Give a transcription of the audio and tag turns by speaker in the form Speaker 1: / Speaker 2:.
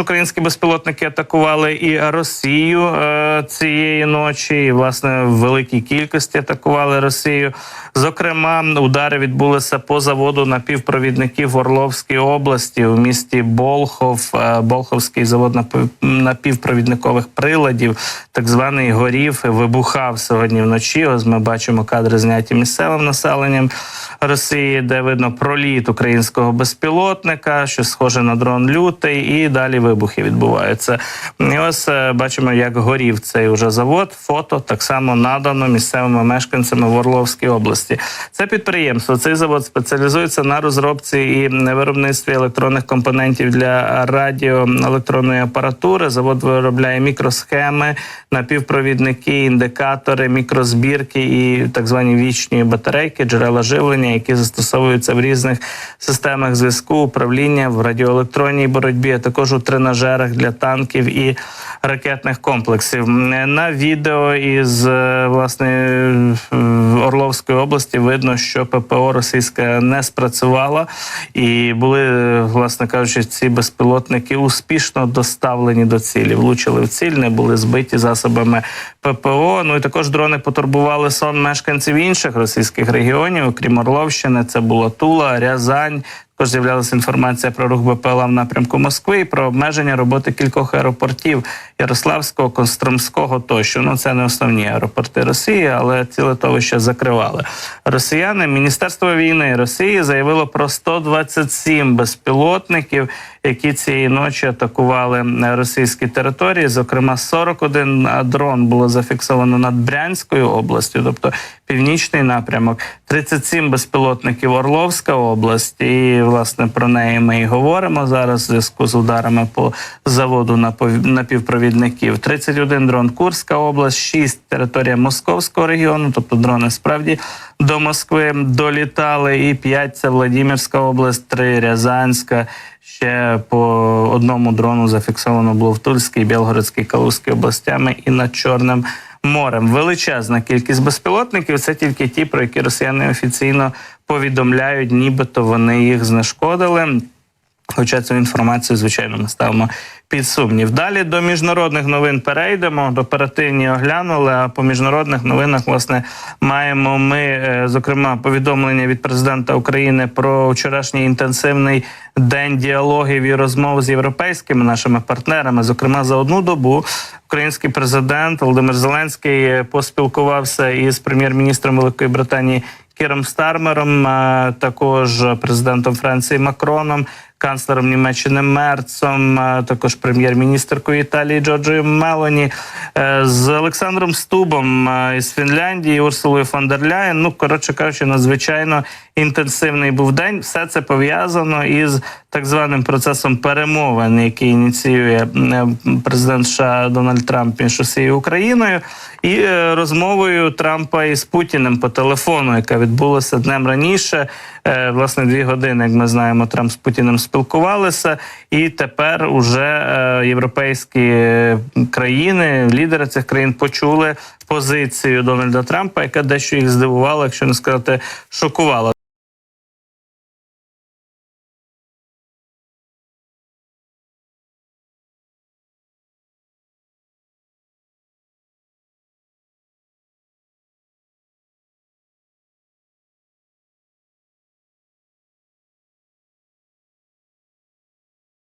Speaker 1: Українські безпілотники атакували і Росію е, цієї ночі, і власне в великій кількості атакували Росію. Зокрема, удари відбулися по заводу напівпровідників в Орловській області у місті Болхов. Е, Болховський завод напів- напівпровідникових приладів, так званий горів, вибухав сьогодні вночі. Ось ми бачимо кадри зняті місцевим населенням Росії, де видно проліт українського безпілотника, що схоже на дрон лютий, і далі вибухи відбуваються. І ось е, бачимо, як горів цей уже завод. Фото так само надано місцевими мешканцями в Орловській області. Це підприємство. Цей завод спеціалізується на розробці і виробництві електронних компонентів для радіоелектронної апаратури. Завод виробляє мікросхеми, напівпровідники, індикатори, мікрозбірки і так звані вічні батарейки, джерела живлення, які застосовуються в різних системах зв'язку, управління в радіоелектронній боротьбі, а також у тренажерах для танків і ракетних комплексів. На відео із е, власне Орловської області видно, що ППО російська не спрацювала, і були, е, власне кажучи, ці безпілотники успішно доставлені до цілі. Влучили в ціль, не були збиті засобами ППО. Ну і також дрони потурбували сон мешканців інших російських регіонів, окрім Орловщини. Це була Тула, Рязань. Також з'являлася інформація про рух БПЛА в напрямку Москви і про обмеження роботи кількох аеропортів Ярославського, Костромського тощо. Ну це не основні аеропорти Росії, але ці литовища закривали. Росіяни Міністерство війни Росії заявило про 127 безпілотників, які цієї ночі атакували російські території. Зокрема, 41 дрон було зафіксовано над Брянською областю, тобто північний напрямок, 37 безпілотників Орловська область. І власне про неї ми і говоримо зараз. в Зв'язку з ударами по заводу напов- напівпровідників. 31 дрон Курська область, 6 територія Московського регіону, тобто дрони справді до Москви долітали. І 5 це Владимирська область, 3 Рязанська. Ще по одному дрону зафіксовано було в Тульській, Білгородській, Калузькій областями і над Чорним морем. Величезна кількість безпілотників. Це тільки ті, про які росіяни офіційно повідомляють, нібито вони їх знешкодили. Хоча цю інформацію, звичайно, ми ставимо під сумнів. Далі до міжнародних новин перейдемо. До оперативні оглянули. А по міжнародних новинах, власне, маємо ми, е, зокрема, повідомлення від президента України про вчорашній інтенсивний день діалогів і розмов з європейськими нашими партнерами. Зокрема, за одну добу український президент Володимир Зеленський е, поспілкувався із прем'єр-міністром Великої Британії. Кіром Стармером, е, також президентом Франції Макроном, канцлером Німеччини Мерцом, е, також прем'єр-міністркою Італії Джорджою Мелоні, е, з Олександром Стубом е, із Фінляндії, Урсулою фон дер Ляєн. Ну коротше кажучи, надзвичайно інтенсивний був день. Все це пов'язано із так званим процесом перемовин, який ініціює президент США Дональд Трамп між Росією Україною, і розмовою Трампа із Путіним по телефону, яка відбулася днем раніше. Е, Власне, дві години, як ми знаємо, Трамп з Путіним спілкувалися, і тепер уже е, європейські е, країни, лідери цих країн почули позицію Дональда Трампа, яка дещо їх здивувала, якщо не сказати, шокувала.